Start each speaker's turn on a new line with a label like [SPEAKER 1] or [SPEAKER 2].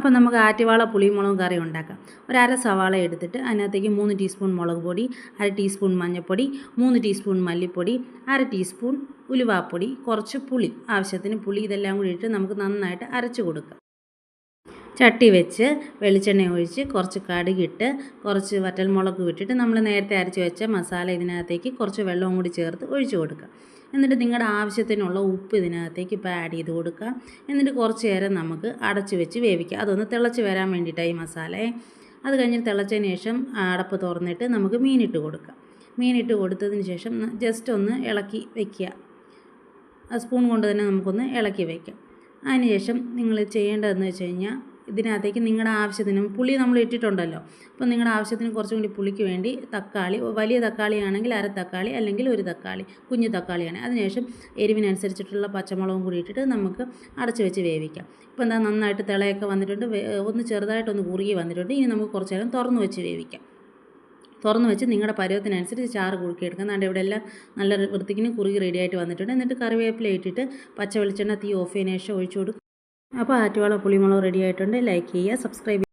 [SPEAKER 1] അപ്പോൾ നമുക്ക് ആറ്റുവാള പുളിമുളകും കറി ഉണ്ടാക്കാം. ഒരു അര സവാള എടുത്തിട്ട് അതിനകത്തേക്ക് മൂന്ന് ടീസ്പൂൺ മുളക് പൊടി അര ടീസ്പൂൺ മഞ്ഞൾപ്പൊടി മൂന്ന് ടീസ്പൂൺ മല്ലിപ്പൊടി അര ടീസ്പൂൺ ഉലുവാപ്പൊടി കുറച്ച് പുളി ആവശ്യത്തിന് പുളി ഇതെല്ലാം കൂടി ഇട്ട് നമുക്ക് നന്നായിട്ട് അരച്ച് കൊടുക്കാം. ചട്ടി വെച്ച് വെളിച്ചെണ്ണ ഒഴിച്ച് കുറച്ച് കടുകിട്ട് കുറച്ച് വറ്റൽമുളക് ഇട്ടിട്ട് നമ്മൾ നേരത്തെ അരച്ച് വെച്ച മസാല ഇതിനകത്തേക്ക് കുറച്ച് വെള്ളവും കൂടി ചേർത്ത് ഒഴിച്ചു കൊടുക്കുക. എന്നിട്ട് നിങ്ങളുടെ ആവശ്യത്തിനുള്ള ഉപ്പ് ഇതിനകത്തേക്ക് ഇപ്പോൾ ആഡ് ചെയ്ത് കൊടുക്കുക. എന്നിട്ട് കുറച്ച് നേരം നമുക്ക് അടച്ച് വെച്ച് വേവിക്കുക. അതൊന്ന് തിളച്ച് വരാൻ വേണ്ടിയിട്ടാണ് ഈ മസാലയെ അത് കഴിഞ്ഞ് തിളച്ചതിന് ശേഷം അടപ്പ് തുറന്നിട്ട് നമുക്ക് മീനിട്ട് കൊടുക്കാം. മീനിട്ട് കൊടുത്തതിന് ശേഷം ജസ്റ്റ് ഒന്ന് ഇളക്കി വയ്ക്കുക സ്പൂൺ കൊണ്ട് തന്നെ നമുക്കൊന്ന് ഇളക്കി വയ്ക്കാം അതിനുശേഷം നിങ്ങൾ ചെയ്യേണ്ടതെന്ന് വെച്ച് കഴിഞ്ഞാൽ ഇതിനകത്തേക്ക് നിങ്ങളുടെ ആവശ്യത്തിന് പുളി നമ്മൾ ഇട്ടിട്ടുണ്ടല്ലോ. അപ്പോൾ നിങ്ങളുടെ ആവശ്യത്തിന് കുറച്ചും കൂടി പുളിക്ക് വേണ്ടി തക്കാളി വലിയ തക്കാളിയാണെങ്കിൽ അര തക്കാളി അല്ലെങ്കിൽ ഒരു തക്കാളി കുഞ്ഞു തക്കാളിയാണ് അതിനുശേഷം എരിവിനനുസരിച്ചിട്ടുള്ള പച്ചമുളകും കൂടി ഇട്ടിട്ട് നമുക്ക് അടച്ച് വെച്ച് വേവിക്കാം. ഇപ്പോൾ എന്താ നന്നായിട്ട് തിളയൊക്കെ വന്നിട്ടുണ്ട്. ഒന്ന് ചെറുതായിട്ടൊന്ന് കുറുകി വന്നിട്ടുണ്ട്. ഇനി നമുക്ക് കുറച്ച് നേരം തുറന്ന് വെച്ച് വേവിക്കാം. തുറന്ന് വെച്ച് നിങ്ങളുടെ പരുവത്തിനനുസരിച്ച് ചാറ് കുറുക്കിയെടുക്കാം. അതുകൊണ്ട് ഇവിടെ എല്ലാം നല്ല വൃത്തിക്കിന് കുറുകി റെഡിയായിട്ട് വന്നിട്ടുണ്ട്. എന്നിട്ട് കറിവേപ്പില ഇട്ടിട്ട് പച്ച വെളിച്ചെണ്ണ തീ ഓഫ് ചെയ്യുന്ന ശേഷം ഒഴിച്ചു കൊടുക്കും അപ്പോൾ ആറ്റുവാള പുളിമുളക് റെഡി ആയിട്ടുണ്ട്. ലൈക്ക് ചെയ്യുക സബ്സ്ക്രൈബ്